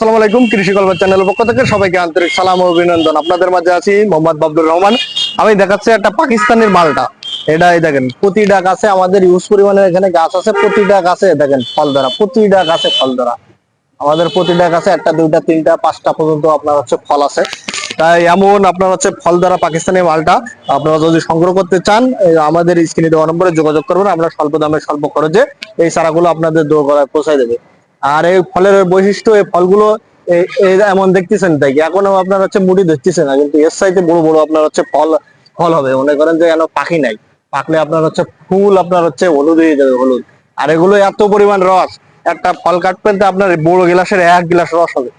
আসসালামু আলাইকুম, কৃষি গল্প চ্যানেলের পক্ষ থেকে সবাইকে আন্তরিক সালাম অভিনন্দন। আপনাদের মাঝে আছি মোহাম্মদ বাবদুর রহমান। আমি দেখাচ্ছি একটা পাকিস্তানের মালটা। এটা এই দেখেন, প্রতিটা গাছে আমাদের ইউজ পরিমাণে এখানে গাছ আছে, প্রতিটা গাছে দেখেন ফল ধরা প্রতিটা গাছে ফল ধরা আমাদের প্রতিটা গাছে একটা, দুইটা, তিনটা, পাঁচটা পর্যন্ত আপনার হচ্ছে ফল আছে। তাই এমন আপনার হচ্ছে ফল ধরা পাকিস্তানি মালটা আপনারা যদি সংগ্রহ করতে চান আমাদের স্ক্রিনে দেওয়া নম্বরে যোগাযোগ করবেন, আমরা স্বল্প দামে, স্বল্প খরচে এই চারাগুলো আপনাদের দোরগোড়ায় পৌঁছায় দেবে। আর এই ফলের বৈশিষ্ট্য, এই ফলগুলো এমন দেখতেছেন তাই এখনও আপনার হচ্ছে মুড়ি দেখতেছে না, কিন্তু এর সাইডে বড় বড় আপনার হচ্ছে ফল ফল হবে। মনে করেন যে কেন পাখি নাই। পাকলে আপনার হচ্ছে ফুল আপনার হচ্ছে হলুদ হয়ে যাবে, হলুদ। আর এগুলো এত পরিমাণ রস, একটা ফল কাটবেন আপনার বড় গ্লাসের এক গ্লাস রস হবে।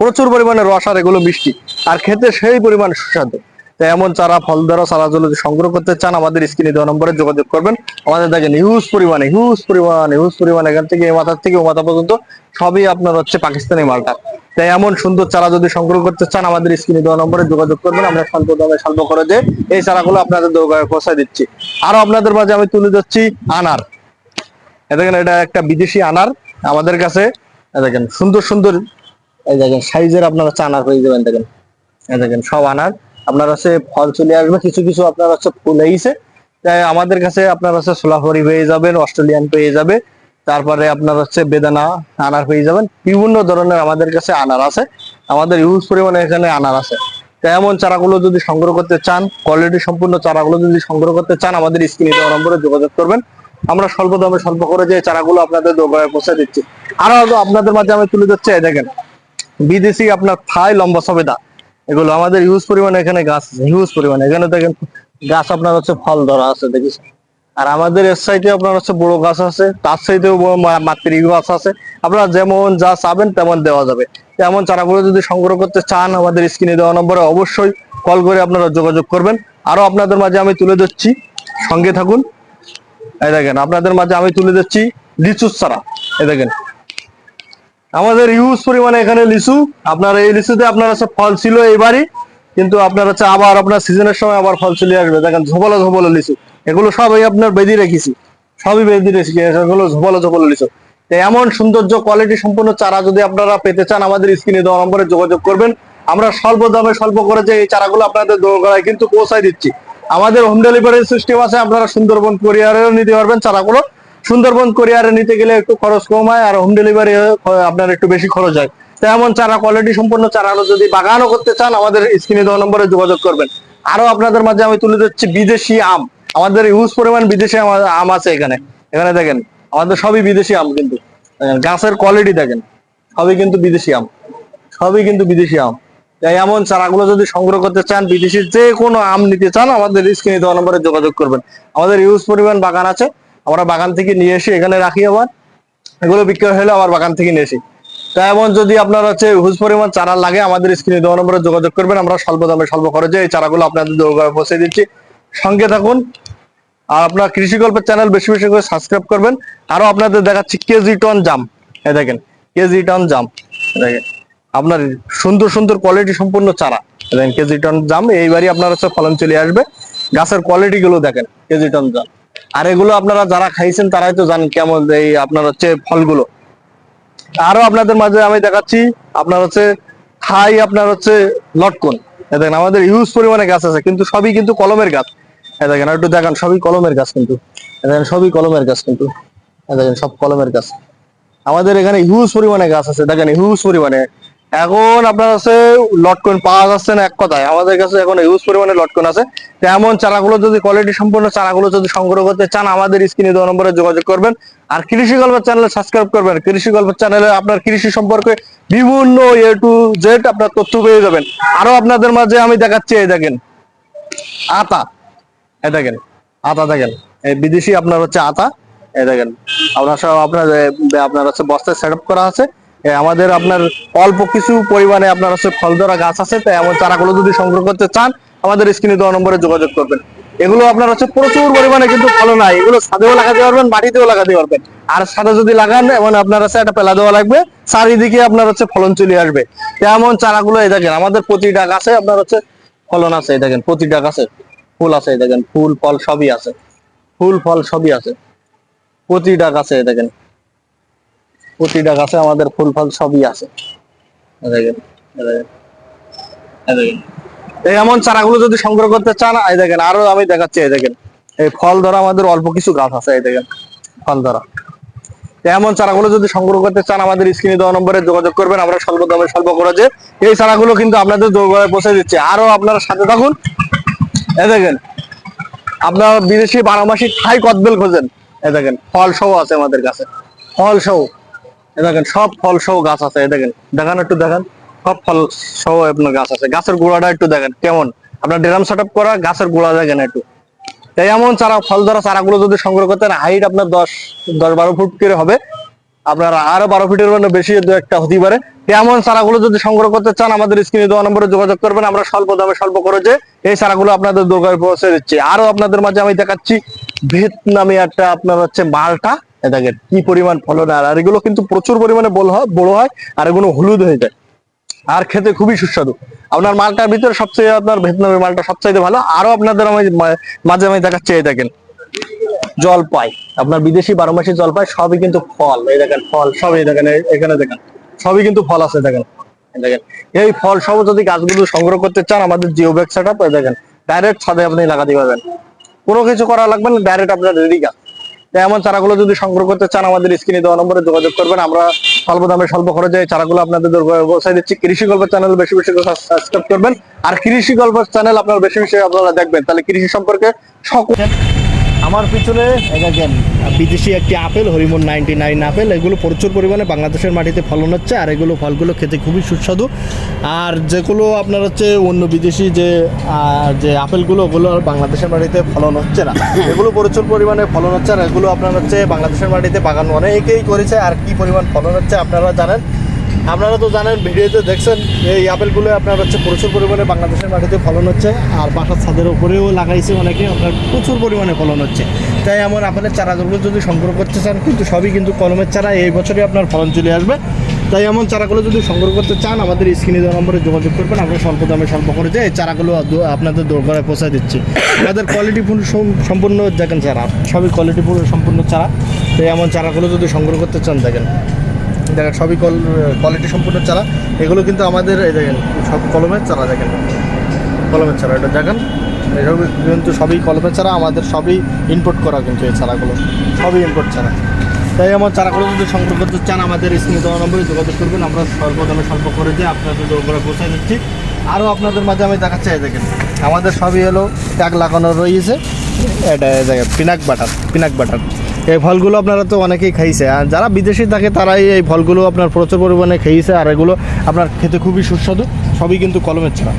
প্রচুর পরিমাণে রস আর এগুলো মিষ্টি। আর খেতে সেই পরিমাণ সুস্বাদু। তো এমন চারা ফল ধরা চারা যদি সংগ্রহ করতে চান, আমাদের স্ক্রিনে দেওয়া নম্বরে যোগাযোগ করবেন। আমাদের দেখেন হিউজ পরিমাণে হিউজ পরিমাণে হিউজ পরিমাণে এখান থেকে, এই মাথার থেকে ও মাথা পর্যন্ত সবই আপনার হচ্ছে পাকিস্তানি মালটা। তাই এমন সুন্দর চারা যদি সংগ্রহ করতে চান, আমাদের স্ক্রিনে দেওয়া নম্বরে যোগাযোগ করবেন, আমরা স্বল্প দামে স্বল্প খরচে এই চারাগুলো আপনাদের পৌঁছায় দিচ্ছি। আরও আপনাদের মাঝে আমি তুলে যাচ্ছি আনার। দেখেন, এটা একটা বিদেশি আনার আমাদের কাছে। দেখেন, সুন্দর সুন্দর, এই দেখেন, সাইজের আপনারা হচ্ছে আনার হয়ে যাবেন, দেখেন। দেখেন, সব আনার। আপনার হচ্ছে ফল চলে আসবে, কিছু কিছু আপনার হচ্ছে ফুল হয়েছে। তাই আমাদের কাছে আপনার হচ্ছে সোলাফরি পেয়ে যাবেন, অস্ট্রেলিয়ান পেয়ে যাবে। তারপরে আপনার হচ্ছে বেদানা, আনার পেয়ে যাবেন। বিভিন্ন ধরনের আমাদের কাছে আনার আছে। আমাদের ইউজ পরিমাণে এখানে আনার আছে। তাই এমন চারাগুলো যদি সংগ্রহ করতে চান কোয়ালিটি সম্পূর্ণ চারাগুলো যদি সংগ্রহ করতে চান, আমাদের স্ক্রিনে দেওয়া নম্বরে যোগাযোগ করবেন। আমরা স্বল্প দামে স্বল্প করে যে চারাগুলো আপনাদের দোকানে পৌঁছে দিচ্ছি। আরও আপনাদের মাঝে আমি তুলে এই দেখেন। বিদেশি আপনার থাই লম্বা সবেদা। এগুলো আমাদের হিউজ পরিমাণে এখানে গাছ হিউজ পরিমাণে। এখানে দেখেন গাছ আপনার হচ্ছে ফল ধরা আছে, দেখিস। আর আমাদের এর সাইডে আপনার হচ্ছে বড় গাছ আছে, তার সাইডেও মাতৃ গাছ আছে। আপনারা যেমন যা চাবেন তেমন দেওয়া যাবে। তেমন চারাগুলো যদি সংগ্রহ করতে চান, আমাদের স্ক্রিনে দেওয়া নম্বরে অবশ্যই কল করে আপনারা যোগাযোগ করবেন। আরও আপনাদের মাঝে আমি তুলে দিচ্ছি সঙ্গে থাকুন। এই দেখেন, আপনাদের মাঝে আমি তুলে দিচ্ছি লিচুর চারা। এই দেখেন আমাদের ইউজ পরিমাণে এখানে লিচু। আপনার এই লিচুতে আপনার হচ্ছে ফল ছিল এইবারই কিন্তু আপনার হচ্ছে আবার আপনার সিজনের সময় আবার ফল চলে আসবে। দেখেন ঝোপালো ঝোপালো লিচু। এগুলো সবই আপনার বেঁধে রেখেছি। সবই বেঁধে রেখেছি, এগুলো ঝোপালো ঝোপালো লিচু। এমন সৌন্দর্য কোয়ালিটি সম্পূর্ণ চারা যদি আপনারা পেতে চান, আমাদের স্ক্রিনে দেওয়া নম্বরে যোগাযোগ করবেন। আমরা স্বল্প দামে স্বল্প করে যে এই চারাগুলো আপনাদের দোকানে কিন্তু পৌঁছায় দিচ্ছি। আমাদের হোম ডেলিভারি সিস্টেম আছে, আপনারা সুন্দরবন কোরিয়ারেও নিতে পারবেন চারাগুলো। সুন্দরবন, কোরিয়ারে নিতে গেলে একটু খরচ কম হয় আর হোম ডেলিভারি আপনার একটু বেশি খরচ হয়। তো এমন চারা কোয়ালিটি সম্পূর্ণ চারাগুলো যদি বাগানও করতে চান, আমাদের স্ক্রিনে দেওয়া নম্বরে যোগাযোগ করবেন। আরও আপনাদের মাঝে আমি তুলে দিচ্ছি বিদেশি আম। আমাদের ইউজ পরিমাণ বিদেশি আম আছে এখানে। এখানে দেখেন, আমাদের সবই বিদেশি আম কিন্তু। গাছের কোয়ালিটি দেখেন, সবই কিন্তু বিদেশি আম। সবই কিন্তু বিদেশি আম। তাই এমন চারাগুলো যদি সংগ্রহ করতে চান, বিদেশি যে কোনো আম নিতে চান, আমাদের স্ক্রিনে দেওয়া নম্বরে যোগাযোগ করবেন। আমাদের ইউজ পরিমাণ বাগান আছে। আমরা বাগান থেকে নিয়ে এসে এখানে রাখি আবার। এগুলো বিক্রয় হলে আবার বাগান থেকে নিয়ে আসি তাই এমন যদি আপনার হচ্ছে হুজ পরিমাণ চারা লাগে, আমাদের স্ক্রিনে দেওয়া নম্বরে যোগাযোগ করবেন। আমরা স্বল্প দামে, স্বল্প খরচে এই চারাগুলো আপনাদের পৌঁছে দিচ্ছি। সঙ্গে থাকুন। আর আপনার কৃষি গল্পের চ্যানেল বেশি বেশি করে সাবস্ক্রাইব করবেন। আরও আপনাদের দেখাচ্ছি কেজি টন জাম। এই দেখেন, কেজি টন জাম। দেখেন, আপনার সুন্দর সুন্দর কোয়ালিটি সম্পূর্ণ চারা। দেখেন, কেজি টন জাম, এইবারই আপনার হচ্ছে ফলন চলে আসবে। গাছের কোয়ালিটি গুলো দেখেন, কেজি টন জাম। আর এগুলো আপনারা যারা খাইছেন তারাই তো জানেন কেমন এই আপনার হচ্ছে ফলগুলো। আরও আপনাদের মাঝে আমি দেখাচ্ছি, আপনার হচ্ছে থাই, আপনার হচ্ছে লটকন। দেখেন, আমাদের ইউজ পরিমাণে গাছ আছে, কিন্তু সবই কিন্তু কলমের গাছ। দেখেন একটু দেখান, সবই কলমের গাছ কিন্তু। দেখেন, সবই কলমের গাছ কিন্তু। দেখেন, সব কলমের গাছ। আমাদের এখানে হিউজ পরিমাণে গাছ আছে, দেখেন হিউজ পরিমাণে। এখন আপনার কাছে লটকন পাওয়া যাচ্ছে না এক কথায়। আমাদের কাছে এখন হিউজ পরিমাণে লটকন আছে। এমন চারাগুলো যদি কোয়ালিটি সম্পূর্ণ চারাগুলো যদি সংগ্রহ করতে চান আমাদের স্ক্রিনে দেওয়া নম্বরে যোগাযোগ করবেন। আর কৃষি গল্পের চ্যানেলে সাবস্ক্রাইব করবেন। কৃষি গল্পের চ্যানেলে আপনার কৃষি সম্পর্কে বিভিন্ন এ টু জেড আপনার তথ্য পেয়ে যাবেন। আরও আপনাদের মাঝে আমি দেখাচ্ছি এই দেখেন। আতা। এই দেখেন। আতা দেখেন। এই বিদেশি আপনার হচ্ছে আতা। এই দেখেন। আপনার সব আপনার আপনার হচ্ছে বস্তায় সেট করা আছে। এ, আমাদের আপনার অল্প কিছু পরিমাণে আপনার হচ্ছে ফল ধরা গাছ আছে তাই এমন চারাগুলো যদি সংগ্রহ করতে চান, আমাদের স্ক্রিনে দেওয়া নম্বরে যোগাযোগ করবেন। এগুলো আপনার হচ্ছে প্রচুর পরিমাণে কিন্তু ফলন হয়। এগুলো ছাদেও লাগাতে পারবেন, মাটিতেও লাগাতে পারবেন। আর সাদা যদি লাগান, এমন আপনার হচ্ছে একটা পেলা দেওয়া লাগবে, চারিদিকে আপনার হচ্ছে ফলন চলে আসবে। তেমন চারাগুলো, এই দেখেন, আমাদের প্রতিটা গাছে আপনার হচ্ছে ফলন আছে, এই দেখেন, প্রতিটা গাছে ফুল আছে, এই দেখেন, ফুল, ফল সবই আছে। ফুল, ফল সবই আছে। প্রতিটা গাছে দেখেন। প্রতিটা গাছে আমাদের ফুল ফল সবই আছে। এই এমন চারাগুলো যদি সংগ্রহ করতে চান এই দেখেন আরও আমি দেখাচ্ছি এই দেখেন। এই ফল ধরা আমাদের অল্প কিছু গাছ আছে এই দেখেন ফল ধরা। এমন চারাগুলো যদি সংগ্রহ করতে চান আমাদের স্ক্রিনে দেওয়া নম্বরে যোগাযোগ করবেন আমরা স্বল্প দামে স্বল্প খরচে এই চারাগুলো কিন্তু আপনাদের দোরগোড়ায় পৌঁছে দিচ্ছে। আরও আপনারা সাথে থাকুন। এই দেখেন আপনার বিদেশি বারো মাসি থাই কদবেল খোঁজেন। এই দেখেন ফল সহ আছে আমাদের কাছে। ফল সহ। দেখেন, সব ফল সহ গাছ আছে দেখেন। দেখান একটু, দেখেন। সব ফল সহ আপনার গাছ আছে। গাছের গোড়াটা একটু দেখেন, কেমন? আপনার ড্রাম সেট করা, গাছের গোড়া দেখেন একটু। তাই এমন চারা, ফল ধরা চারাগুলো যদি সংগ্রহ করতেন হাইট আপনার দশ দশ বারো ফুট করে হবে। আপনার আরও বারো ফিটের মানে বেশি দু একটা হতে পারে। এমন চারাগুলো যদি সংগ্রহ করতে চান, আমাদের স্ক্রিনে দেওয়া নম্বরে যোগাযোগ করবেন। আমরা স্বল্প দামে, স্বল্প খরচে এই চারাগুলো আপনাদের দোকানে পৌঁছে দিচ্ছি। আরও আপনাদের মাঝে আমি দেখাচ্ছি, ভিয়েতনামি একটা আপনার হচ্ছে মালটা। দেখেন, কি পরিমাণ ফলন, আর এগুলো কিন্তু প্রচুর পরিমাণে বড় হয় বড় হয়, আর এগুলো হলুদ হয়ে যায়। আর খেতে খুবই সুস্বাদু। আপনার মালটার ভিতরে সবচেয়ে আপনার ভিয়েতনামি মালটা সবচেয়ে ভালো আরও আপনাদের আমি মাঝে আমি দেখাচ্ছি, এই দেখেন। জলপাই, আপনার বিদেশি বারো মাসি জলপাই, সবই কিন্তু ফল, এই দেখেন, ফল সবই দেখেন এখানে দেখেন, সবই কিন্তু ফল আছে, দেখেন দেখেন। এই ফল সব যদি গাছগুলো সংগ্রহ করতে চান, আমাদের জিও ব্যাগ সেট আপ দেখেন ডাইরেক্ট ছাদে আপনি লাগাতে পারবেন। কোনো কিছু করা লাগবে না ডাইরেক্ট আপনার রেডি গাছ। এমন চারাগুলো যদি সংগ্রহ করতে চান, আমাদের স্ক্রিনে দেওয়া নম্বরে যোগাযোগ করবেন। আমরা স্বল্প দামে, স্বল্প খরচে চারাগুলো আপনাদের বসাই দিচ্ছি। কৃষি গল্প চ্যানেল বেশি বেশি করে সাবস্ক্রাইব করবেন। আর কৃষি গল্প চ্যানেল আপনারা বেশি বেশি আপনারা দেখবেন। তাহলে কৃষি সম্পর্কে সকল আমার পিছনে দেখেন বিদেশি একটি apple Harimon ninety nine apple এগুলো প্রচুর পরিমাণে বাংলাদেশের মাটিতে ফলন হচ্ছে আর এগুলো ফলগুলো খেতে খুবই সুস্বাদু। আর যেগুলো আপনার হচ্ছে অন্য বিদেশি যে যে আপেলগুলো ওগুলো আর বাংলাদেশের মাটিতে ফলন হচ্ছে না। এগুলো প্রচুর পরিমাণে ফলন হচ্ছে আর এগুলো আপনার হচ্ছে বাংলাদেশের মাটিতে বাগান অনেকেই করেছে আর কি পরিমাণ ফলন হচ্ছে আপনারা জানেন। আপনারা তো জানেন, ভিডিওতে দেখছেন, এই আপেলগুলো আপনার হচ্ছে প্রচুর পরিমাণে বাংলাদেশের মাটিতে ফলন হচ্ছে, আর বাসার ছাদের উপরেও লাগাইছে অনেকে, আপনার প্রচুর পরিমাণে ফলন হচ্ছে। তাই আমার আপেলের চারাগুলো যদি সংগ্রহ করতে চান, কিন্তু সবই কিন্তু কলমের চারা, এই বছরই আপনার ফলন চলে আসবে। তাই এমন চারাগুলো যদি সংগ্রহ করতে চান, আমাদের স্ক্রিনে দেওয়া নম্বরে যোগাযোগ করবেন, আমরা স্বল্প দামে স্বল্প করে এই চারাগুলো আপনাদের দোরগড়ায় পৌঁছায় দিচ্ছি। আমাদের কোয়ালিটি ফুল সম্পূর্ণ দেখেন চারা, সবই কোয়ালিটি ফুল সম্পূর্ণ চারা। তাই এমন চারাগুলো যদি সংগ্রহ করতে চান, দেখেন। দেখেন, সবই কল কোয়ালিটি সম্পূর্ণ চারা। এগুলো কিন্তু আমাদের, এই দেখেন, সব কলমের চারা দেখেন। কলমের চারা, এটা দেখেন, এসব কিন্তু সবই কলমের চারা, আমাদের সবই ইম্পোর্ট করা কিন্তু এই চারাগুলো। সবই ইম্পোর্ট চারা। তাই আমার চারাগুলো যদি সংগ্রহ করতে চান, আমাদের স্ক্রিনে দেওয়া নম্বরে যোগাযোগ করবেন। আমরা স্বল্প দামে স্বল্প করে দিয়ে আপনাদের উপরে পৌঁছায় দিচ্ছি। আরও আপনাদের মাঝে আমি দেখাচ্ছি দেখেন, আমাদের সবই হলো ট্যাগ লাগানো রয়েছে। এটা দেখেন, পিনাক বাটার পিনাক বাটার। এই ফলগুলো আপনারা তো অনেকেই খাইছে। আর যারা বিদেশি থাকে, তারাই এই ফলগুলো আপনার প্রচুর পরিমাণে খেয়েছে। আর এগুলো আপনার খেতে খুবই সুস্বাদু, সবই কিন্তু কলমের চারা।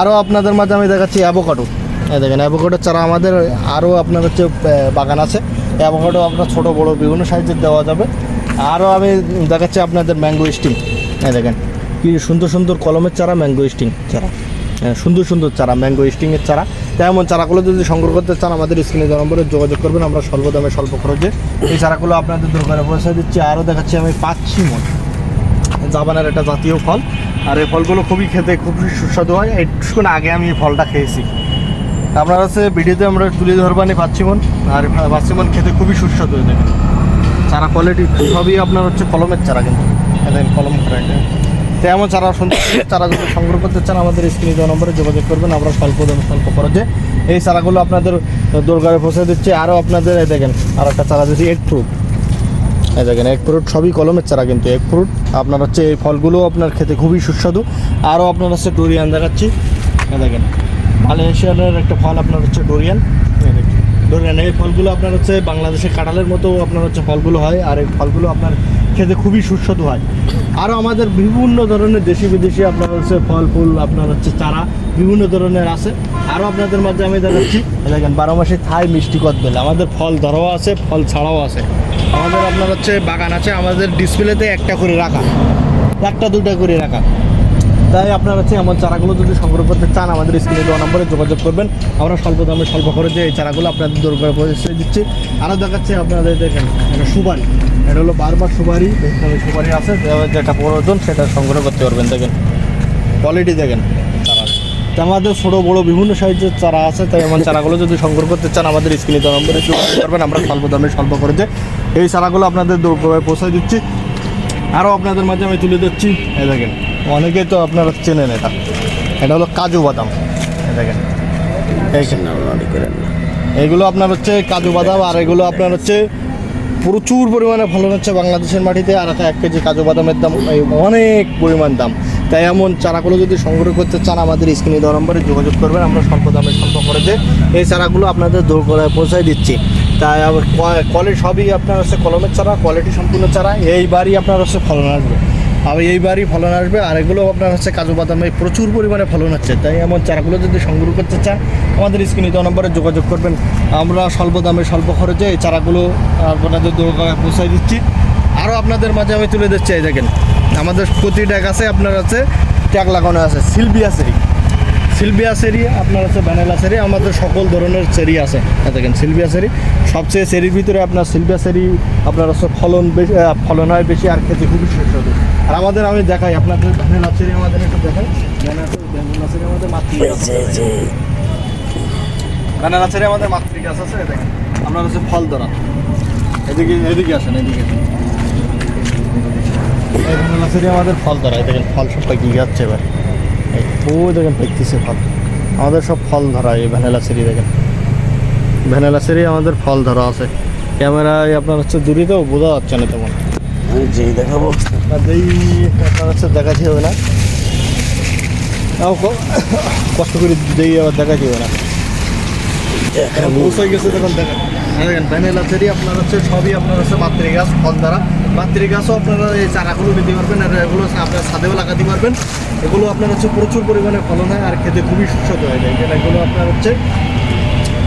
আরও আপনাদের মাঝে আমি দেখাচ্ছি অ্যাভোকাডো। এই দেখেন অ্যাভোকাডোর চারা আমাদের আরও আপনার হচ্ছে বাগান আছে। অ্যাভোকাডো আপনার ছোটো, বড়ো বিভিন্ন সাইজের দেওয়া যাবে। আরও আমি দেখাচ্ছি আপনাদের ম্যাঙ্গো স্টিং এই দেখেন, কি সুন্দর সুন্দর কলমের চারা, ম্যাঙ্গো স্টিং চারা। সুন্দর সুন্দর চারা, ম্যাঙ্গো স্টিংয়ের চারা। তেমন চারাগুলো যদি সংগ্রহ করতে চান, আমাদের স্ক্রিনে দেওয়া নম্বরে যোগাযোগ করবেন। আমরা স্বল্প দামে, স্বল্প খরচে এই চারাগুলো আপনাদের দরকারে পৌঁছে দিচ্ছি। আরও দেখাচ্ছি, আমি পাচ্ছি মন। জাপানের একটা জাতীয় ফল। আর এই ফলগুলো খুবই খেতে খুবই সুস্বাদু হয়। একটুক্ষণ আগে আমি এই ফলটা খেয়েছি। আপনার হচ্ছে ভিডিওতে আমরা তুলে ধরবানি পাচ্ছিমন আর পাচ্ছিমন খেতে খুবই সুস্বাদু হয় দেখেন। চারা কোয়ালিটি সবই আপনার হচ্ছে কলমের চারা কিন্তু। দেখেন, কলম করা তেমন চারা সুন্দর সুন্দর চারা যদি সংগ্রহ করতে চান আমাদের স্ক্রিনে দেওয়া নম্বরে যোগাযোগ করবেন, আমরা স্বল্প দামে স্বল্প খরচে এই চারাগুলো আপনাদের দোরগাড়ে পৌঁছে দিচ্ছে। আরও আপনাদের, এই দেখেন, আর একটা চারা দিচ্ছি এগ ফ্রুট এই দেখেন এক ফ্রুট সবই কলমের চারা কিন্তু এক ফ্রুট আপনার হচ্ছে এই ফলগুলো আপনার খেতে খুবই সুস্বাদু। আরও আপনার হচ্ছে ডোরিয়ান দেখাচ্ছি। দেখেন, মালয়েশিয়ানের একটা ফল আপনার হচ্ছে ডোরিয়ান ডোরিয়ান এই ফলগুলো আপনার হচ্ছে বাংলাদেশের কাঁঠালের মতো আপনার হচ্ছে ফলগুলো হয়, আর এই ফলগুলো আপনার খেতে খুবই সুস্বাদু হয়। আরও আমাদের বিভিন্ন ধরনের দেশি বিদেশি আপনার হচ্ছে ফল, ফুল, আপনার হচ্ছে চারা বিভিন্ন ধরনের আছে। আরও আপনাদের মাঝে আমি দেখাচ্ছি। দেখেন, বারো মাসে থাই মিষ্টি কদবেল। আমাদের ফল ধরাও আছে, ফল ছাড়াও আছে। আমাদের আপনার হচ্ছে বাগান আছে, আমাদের ডিসপ্লেতে একটা করে রাখা। একটা দুটা করে রাখা। তাই আপনার হচ্ছে এমন চারাগুলো যদি সংগ্রহ করতে চান, আমাদের স্ক্রিনে দেওয়া নম্বরে যোগাযোগ করবেন। আমরা স্বল্প দামে, স্বল্প খরচে এই চারাগুলো আপনাদের দরকার পৌঁছে দিচ্ছি। আরও দেখাচ্ছে আপনাদের, দেখেন, সুপারি। এটা হলো বারবার সুপারি সুপারি আছে। যেটা প্রয়োজন সেটা সংগ্রহ করতে পারবেন দেখেন। কোয়ালিটি দেখেন। আমাদের ছোটো বড়ো বিভিন্ন সাইজের চারা আছে তাই আমার চারাগুলো যদি সংগ্রহ করতে চান আমাদের দেওয়া নম্বরে যোগাযোগ করবেন। আমরা স্বল্প দামে স্বল্প খরচে এই চারাগুলো আপনাদের দরকার পৌঁছে দিচ্ছি। আরও আপনাদের মাঝে আমি তুলে দিচ্ছি এই দেখেন অনেকেই তো আপনারা চেনেন এটা। এটা হলো কাজু বাদাম। এই দেখেন। এই এগুলো আপনার হচ্ছে কাজু বাদাম আর এগুলো আপনার হচ্ছে প্রচুর পরিমাণে ফলন হচ্ছে বাংলাদেশের মাটিতে, আর এক কেজি কাজু বাদামের দাম এই অনেক পরিমাণ দাম। তাই এমন চারাগুলো যদি সংগ্রহ করতে চান আমাদের স্ক্রিনে দেওয়া নম্বরে যোগাযোগ করবেন, আমরা স্বল্প দামে স্বল্প করে যে এই চারাগুলো আপনাদের দূর করে পৌঁছায় দিচ্ছি। তাই কোয়ালিটি সবই আপনার হচ্ছে কলমের চারা কোয়ালিটি সম্পূর্ণ চারা, এইবারই আপনার হচ্ছে ফলন আসবে। আবার এইবারই ফলন আসবে, আর এগুলো আপনার হচ্ছে কাজু বাদামে প্রচুর পরিমাণে ফলন হচ্ছে। তাই এমন চারাগুলো যদি সংগ্রহ করতে চান, আমাদের স্ক্রিনে দেওয়া নম্বরে যোগাযোগ করবেন। আমরা স্বল্প দামে, স্বল্প খরচে এই চারাগুলো আপনাদের পৌঁছাই দিচ্ছি। আরও আপনাদের মাঝে আমি তুলে দিচ্ছি এই দেখেন। আমাদের প্রতিটা গাছে আপনার আছে ট্যাগ লাগানো আছে শিল্পী সেরি সিলভিয়া সেরি আপনার আছে ভ্যানিলা সেরি আমাদের সকল ধরনের চেরি আছে। দেখেন সিলভিয়া সেরি সবচেয়ে চেরির ভিতরে আপনার সিলভিয়া চেরি আপনার হচ্ছে ফলন বেশি ফলন হয় বেশি আর খেতে খুবই সুস্বাদু। আর আমাদের আমি দেখাই আপনাদের ভ্যানিলা সেরি আমাদের একটু দেখাই। ভ্যানিলা সেরি আমাদের আছে ভ্যানিলা সেরি আমাদের মাতৃগাছ আছে দেখেন। আপনার হচ্ছে ফল ধরা এদিকে এদিকে আসেন। এদিকে ভ্যানিলা সেরি আমাদের ফল ধরা দেখেন ফল সব পাকিয়ে যাচ্ছে এবার। এই ও দেখেন পাইতেছে ফল আমাদের সব ফল ধরা এই ভ্যানিলা সেরি দেখেন। ভ্যানিলা সেরি আমাদের ফল ধরা আছে। ক্যামেরায় আপনার হচ্ছে দূরে তো বোঝা যাচ্ছে না তেমন। জি দেখাবো। এই আপনার হচ্ছে দেখাতে হবে না। কষ্ট করে দেই আবার দেখাতে হবে না। পৌঁছে গেছে তখন দেখেন দেখেন ভ্যানিলা চেরি আপনার হচ্ছে সবই আপনার হচ্ছে মাতৃ গাছ ফল দ্বারা মাতৃ গাছও আপনারা এই চারাগুলো নিতে পারবেন আর এগুলো আপনার ছাদেও লাগাতে পারবেন। এগুলো আপনার হচ্ছে প্রচুর পরিমাণে ফলন হয় আর খেতে খুবই সুস্বাদু হয়ে। যায় যেটা এগুলো আপনার হচ্ছে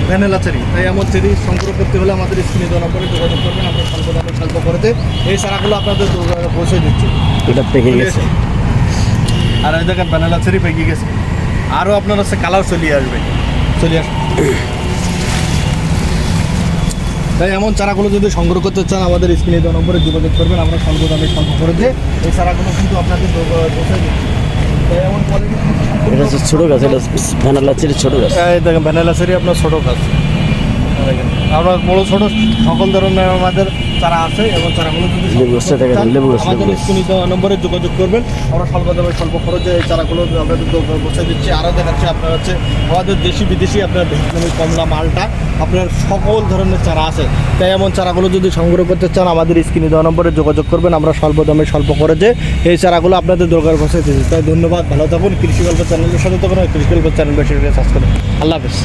ভ্যানিলা চেরি। তাই আমার চেরি সংগ্রহ করতে হলে আমাদের স্ক্রিনে দেওয়া নম্বরে যোগাযোগ করবেন আপনার স্বল্প দামে স্বল্প করতে এই চারাগুলো আপনাদের পৌঁছে দিচ্ছে। এটা পেকে গেছে। আর ওই দেখেন ভ্যানিলা চেরি পেকে গেছে। আরও আপনার হচ্ছে কালার চলিয়ে আসবে। চলে আসবে। তাই এমন চারাগুলো যদি সংগ্রহ করতে চান আমাদের স্ক্রিনে দেওয়া নম্বরে যোগাযোগ করবেন আমরা স্বল্প দামে সংগ্রহ করে দিয়ে এই চারাগুলো কিন্তু আপনাদের এমন এটা হচ্ছে ছোট গাছ এটা ভ্যানালা চেরি ছোট গাছ। দেখেন ভ্যানিলা সেরি আপনার ছোটো গাছ। আমরা বড় ছোট সকল ধরনের আমাদের চারা আছে এবং চারাগুলো যদি আমাদের নম্বরে যোগাযোগ করবেন। আমরা স্বল্প দামে স্বল্প খরচে এই চারাগুলো আপনাদের বসে দিচ্ছি। আরও দেখাচ্ছে আপনার হচ্ছে আমাদের দেশি বিদেশি আপনার ভিয়েতনামি কমলা মালটা আপনার সকল ধরনের চারা আছে। তাই এমন চারাগুলো যদি সংগ্রহ করতে চান আমাদের স্ক্রিনে দেওয়া নম্বরে যোগাযোগ করবেন। আমরা স্বল্প দামে স্বল্প খরচে এই চারাগুলো আপনাদের দরকার বসে দিচ্ছি। তাই ধন্যবাদ ভালো থাকুন। কৃষি গল্প চ্যানেলের সাথে তখন কৃষি গল্প চ্যানেল বেশি সাবস্ক্রাইব আল্লাহ হাফিজ।